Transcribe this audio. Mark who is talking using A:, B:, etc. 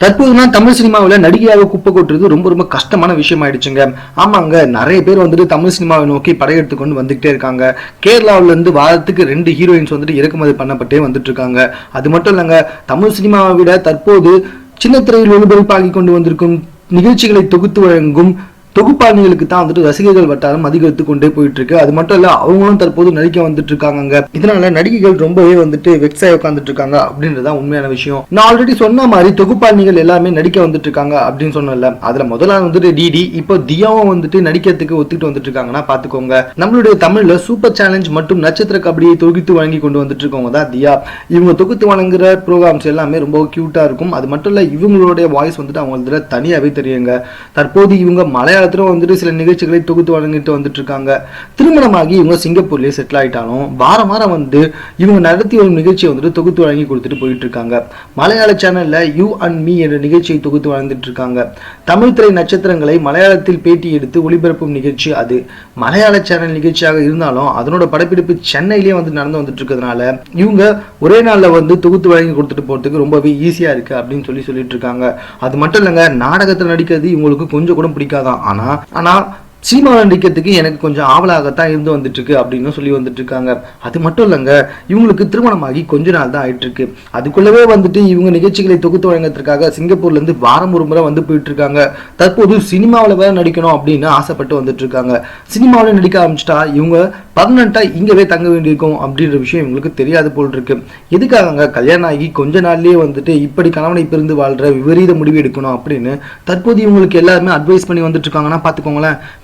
A: தற்போதுனா தமிழ் சினிமாவில் நடிகையாக குப்பை கொட்டுறது ரொம்ப ரொம்ப கஷ்டமான விஷயம் ஆயிடுச்சுங்க ஆமாங்க நிறைய பேர் வந்துட்டு தமிழ் சினிமாவை நோக்கி படையெடுத்து கொண்டு வந்துகிட்டே இருக்காங்க. கேரளாவிலேருந்து வாரத்துக்கு ரெண்டு ஹீரோயின்ஸ் வந்துட்டு இறக்குமதி பண்ணப்பட்டே வந்துட்டு இருக்காங்க அது மட்டும் இல்லைங்க தமிழ் சினிமாவை விட தற்போது சின்ன திரையில் ஒளிபரப்பாகி கொண்டு வந்திருக்கும் நிகழ்ச்சிகளை தொகுத்து வழங்கும் தொகுப்பாளிகளுக்கு தான் வந்துட்டு ரசிகர்கள் வட்டாரம் அதிகரித்து கொண்டே போயிட்டு இருக்கு அது மட்டும் இல்ல அவங்களும் தற்போது நடிக்க வந்துட்டு இருக்காங்க இதனால நடிகைகள் ரொம்பவே வந்துட்டு வெக்ஸாய் உட்காந்துட்டு இருக்காங்க அப்படின்றதான் உண்மையான விஷயம். நான் ஆல்ரெடி சொன்ன மாதிரி தொகுப்பாளிகள் எல்லாமே நடிக்க வந்துட்டு இருக்காங்க அப்படின்னு சொன்னல அதுல முதல்ல வந்துட்டு டிடி இப்போ தியாவும் வந்துட்டு நடிக்கிறதுக்கு ஒத்துக்கிட்டு வந்துட்டு இருக்காங்கன்னா பாத்துக்கோங்க. நம்மளுடைய தமிழ்ல சூப்பர் சேலஞ்ச் மற்றும் நட்சத்திர கபடியை தொகுத்து வழங்கி கொண்டு வந்துட்டு இருக்கவங்க தான் தியா. இவங்க தொகுத்து வழங்குற ப்ரோக்ராம்ஸ் எல்லாமே ரொம்ப கியூட்டா இருக்கும். அது மட்டும் இல்ல இவங்களுடைய வாய்ஸ் வந்துட்டு அவங்களுக்கு தனியாவே தெரியுங்க. தற்போது இவங்க மலையாளத்திலும் வந்துட்டு சில நிகழ்ச்சிகளை தொகுத்து வழங்கிட்டு வந்துட்டு இருக்காங்க திருமணமாகி இவங்க சிங்கப்பூர்லேயே செட்டில் ஆயிட்டாலும் வாரம் வாரம் வந்து இவங்க நடத்தி வரும் நிகழ்ச்சியை வந்துட்டு தொகுத்து வழங்கி கொடுத்துட்டு போயிட்டு இருக்காங்க மலையாள சேனல்ல யூ அண்ட் மீ என்ற நிகழ்ச்சியை தொகுத்து வழங்கிட்டு இருக்காங்க தமிழ் திரை நட்சத்திரங்களை மலையாளத்தில் பேட்டி எடுத்து ஒளிபரப்பும் நிகழ்ச்சி அது. மலையாள சேனல் நிகழ்ச்சியாக இருந்தாலும் அதனோட படப்பிடிப்பு சென்னையிலேயே வந்து நடந்து வந்துட்டு இருக்கிறதுனால இவங்க ஒரே நாளில் வந்து தொகுத்து வழங்கி கொடுத்துட்டு போறதுக்கு ரொம்பவே ஈஸியா இருக்கு அப்படின்னு சொல்லி சொல்லிட்டு இருக்காங்க அது மட்டும் இல்லைங்க நாடகத்தில் நடிக்கிறது இவங்களுக்கு கொஞ்சம் கூட பிடிக்காதான். ஆனா ஆனா சினிமாவில் நடிக்கிறதுக்கு எனக்கு கொஞ்சம் ஆவலாகத்தான் இருந்து வந்துட்டு இருக்கு அப்படின்னு சொல்லி வந்துட்டு இருக்காங்க அது மட்டும் இல்லைங்க இவங்களுக்கு திருமணமாகி கொஞ்ச நாள் தான் ஆயிட்டு இருக்கு அதுக்குள்ளவே வந்துட்டு இவங்க நிகழ்ச்சிகளை தொகுத்து வழங்குறதுக்காக சிங்கப்பூர்ல இருந்து வாரம் ஒரு முறை வந்து போயிட்டு இருக்காங்க தற்போது சினிமாவில் வேற நடிக்கணும் அப்படின்னு ஆசைப்பட்டு வந்துட்டு இருக்காங்க சினிமாவில் நடிக்க ஆரம்பிச்சிட்டா இவங்க பர்மனண்ட்டாக இங்கேவே தங்க வேண்டியிருக்கும் அப்படின்ற விஷயம் இவங்களுக்கு தெரியாது போல் இருக்கு எதுக்காகங்க கல்யாணம் ஆகி கொஞ்ச நாள்லயே வந்துட்டு இப்படி கணவனை பிரிந்து வாழ்ற விபரீத முடிவு எடுக்கணும் அப்படின்னு தற்போது இவங்களுக்கு எல்லாருமே அட்வைஸ் பண்ணி வந்துட்டு இருக்காங்கன்னா பாத்துக்கோங்களேன்